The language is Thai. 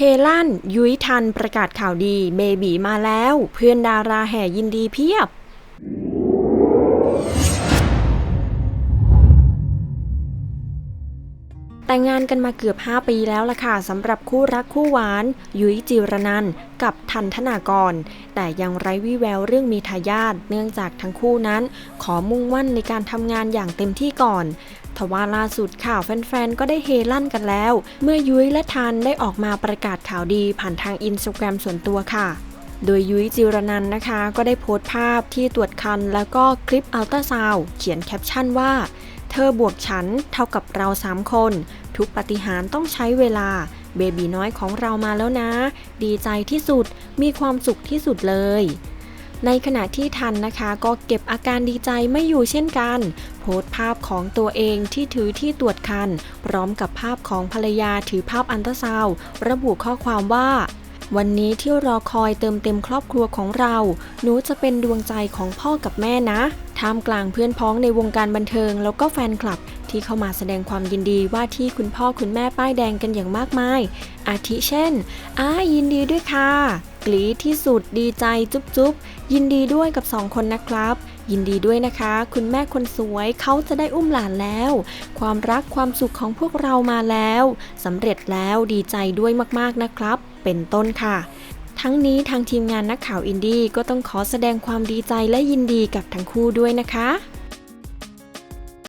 เฮลั่น ยุ้ยทันประกาศข่าวดีเบบีมาแล้ว เพื่อนดาราแห่ยินดีเพียบ แต่งงานกันมาเกือบ 5 ปีแล้วล่ะค่ะสำหรับคู่รักคู่หวาน ยุ้ยจิรนันกับทันธนากร แต่ยังไร้วี่แววเรื่องมีทายาทเนื่องจากทั้งคู่นั้น ขอมุ่งมั่นในการทำงานอย่างเต็มที่ก่อนทว่าล่าสุดข่าวแฟนๆ ก็ได้เฮลั่นกันแล้ว เมื่อยุ้ยและทันได้ออกมาประกาศข่าวดีผ่านทางอินสตาแกรมส่วนตัวค่ะ โดยยุ้ยจิรนันนะคะ ก็ได้โพสต์ภาพที่ตรวจคัน แล้วก็คลิปอัลตราซาวเขียนแคปชั่นว่า เธอบวกฉันเท่ากับเราสามคน ทุกปฏิหารต้องใช้เวลา เบบีน้อยของเรามาแล้วนะ ดีใจที่สุดมีความสุขที่สุดเลยในขณะที่ทันนะคะก็เก็บอาการดีใจไม่อยู่เช่นกัน โพสต์ภาพของตัวเองที่ถือที่ตรวจคัน พร้อมกับภาพของภรรยาถือภาพอันตราซาวระบุข้อความว่า วันนี้ที่รอคอยเติมเต็มครอบครัวของเรา หนูจะเป็นดวงใจของพ่อกับแม่นะท่ามกลางเพื่อนพ้องในวงการบันเทิง แล้วก็แฟนคลับ ที่เข้ามาแสดงความยินดีว่าที่คุณพ่อคุณแม่ป้ายแดงกันอย่างมากมาย อาทิเช่นอ้ายินดีด้วยค่ะ กรีที่สุดดีใจจุ๊บจุ๊บยินดีด้วยกับสองคนนะครับ ยินดีด้วยนะคะ คุณแม่คนสวยเขาจะได้อุ้มหลานแล้ว ความรักความสุขของพวกเรามาแล้วสำเร็จแล้วดีใจด้วยมากๆนะครับ เป็นต้นค่ะ ทั้งนี้ทางทีมงานนักข่าวอินดี้ก็ต้องขอแสดงความดีใจและยินดีกับทั้งคู่ด้วยนะคะ